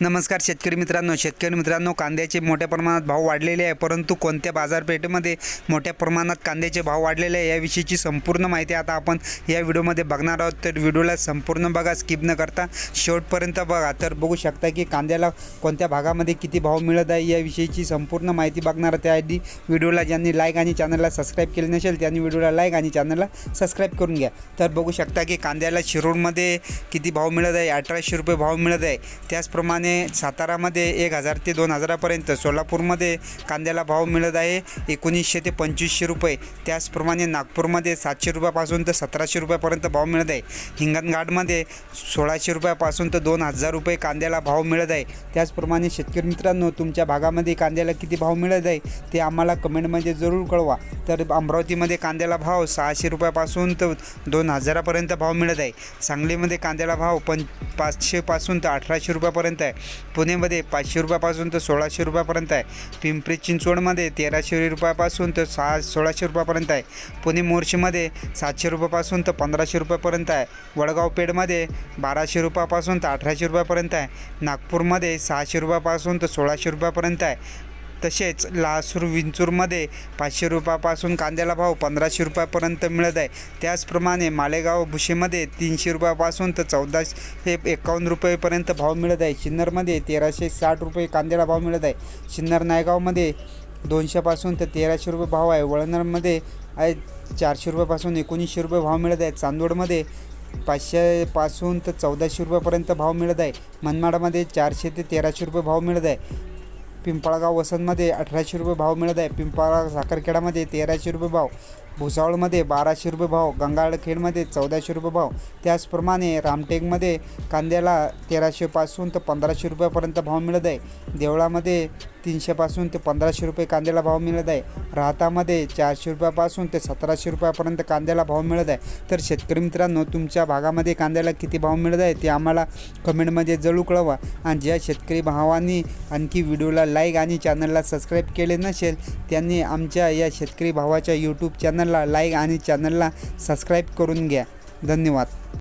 नमस्कार शेतकरी मित्रांनो शेतकरी मित्रांनो कांद्याचे मोठ्या प्रमाणात भाव वाढलेले आहे परंतु कोणत्या बाजारपेठेमध्ये मोठ्या प्रमाणात कांद्याचे भाव वाढलेले आहे याविषयीची संपूर्ण माहिती आता आपण या व्हिडिओमध्ये बघणार आहोत. तर व्हिडिओला संपूर्ण बघा स्किप न करता शेवटपर्यंत बघा. तर बघू शकता की कांद्याला कोणत्या भागामध्ये किती भाव मिळत आहे याविषयीची संपूर्ण माहिती बघणार आहे. त्याआधी व्हिडिओला ज्यांनी लाईक आणि चॅनलला सबस्क्राईब केले नसेल त्यांनी व्हिडिओला लाईक आणि चॅनलला सबस्क्राईब करून घ्या. तर बघू शकता की कांद्याला शिरूरमध्ये किती भाव मिळत आहे अठराशे रुपये भाव मिळत आहे. त्याचप्रमाणे सातारामध्ये एक हजार ते दोन हजारापर्यंत सोलापूरमध्ये कांद्याला भाव मिळत आहे. एकोणीसशे ते पंचवीसशे रुपये. त्याचप्रमाणे नागपूरमध्ये सातशे रुपयापासून तर सतराशे रुपयापर्यंत भाव मिळत आहे. हिंगणघाटमध्ये सोळाशे रुपयापासून तर दोन हजार रुपये कांद्याला भाव मिळत आहे. त्याचप्रमाणे शेतकरी मित्रांनो तुमच्या भागामध्ये कांद्याला किती भाव मिळत आहे ते आम्हाला कमेंटमध्ये जरूर कळवा. तर अमरावतीमध्ये कांद्याला भाव सहाशे रुपयापासून तर दोन हजारापर्यंत भाव मिळत आहे. सांगलीमध्ये कांद्याला भाव पं पाचशेपासून तर अठराशे रुपयापर्यंत आहे. पुणेमध्ये पाचशे रुपयापासून तर सोळाशे रुपयापर्यंत आहे. पिंपरी चिंचवडमध्ये तेराशे रुपयापासून तर सहा सोळाशे रुपयापर्यंत आहे. पुणे मोर्शीमध्ये सातशे रुपयापासून तर पंधराशे रुपयापर्यंत आहे. वडगाव पेठमध्ये बाराशे रुपयापासून तर अठराशे रुपयापर्यंत आहे. नागपूरमध्ये सहाशे रुपयापासून तर सोळाशे रुपयापर्यंत आहे. तसेच लासूर विंचूरमध्ये पाचशे रुपयापासून कांद्याला भाव पंधराशे रुपयापर्यंत मिळत आहे. त्याचप्रमाणे मालेगाव भुशीमध्ये तीनशे रुपयापासून तर चौदाशे एकावन्न रुपयेपर्यंत भाव मिळत आहे. सिन्नरमध्ये तेराशे साठ रुपये कांद्याला भाव मिळत आहे. सिन्नर नायगावमध्ये दोनशेपासून तर तेराशे रुपये भाव आहे. वळणरमध्ये आहे चारशे रुपयापासून एकोणीसशे रुपये भाव मिळत आहे. चांदोडमध्ये पाचशेपासून तर चौदाशे रुपयापर्यंत भाव मिळत आहे. मनमाडमध्ये चारशे ते तेराशे रुपये भाव मिळत आहे. पिंपळगाव वसंतमध्ये अठराशे रुपये भाव मिळत आहे. पिंपळगाव साखरखेडामध्ये तेराशे रुपये भाव भुसावळमध्ये बाराशे रुपये भाव गंगाळखेडमध्ये चौदाशे रुपये भाव. त्याचप्रमाणे रामटेकमध्ये कांद्याला तेराशेपासून तर पंधराशे रुपयापर्यंत भाव मिळत आहे. देवळामध्ये तीनशेपासून ते पंधराशे रुपये कांद्याला भाव मिळत आहे. राहतामध्ये चारशे रुपयापासून ते सतराशे रुपयापर्यंत कांद्याला भाव मिळत आहे. तर शेतकरी मित्रांनो तुमच्या भागामध्ये कांद्याला किती भाव मिळत आहे ते आम्हाला कमेंटमध्ये जळू कळवा. आणि ज्या शेतकरी भावांनी आणखी व्हिडिओला लाईक आणि चॅनलला सबस्क्राईब केले नसेल त्यांनी आमच्या या शेतकरी भावाच्या यूट्यूब चॅनलला लाईक आणि चॅनलला सबस्क्राईब करून घ्या. धन्यवाद.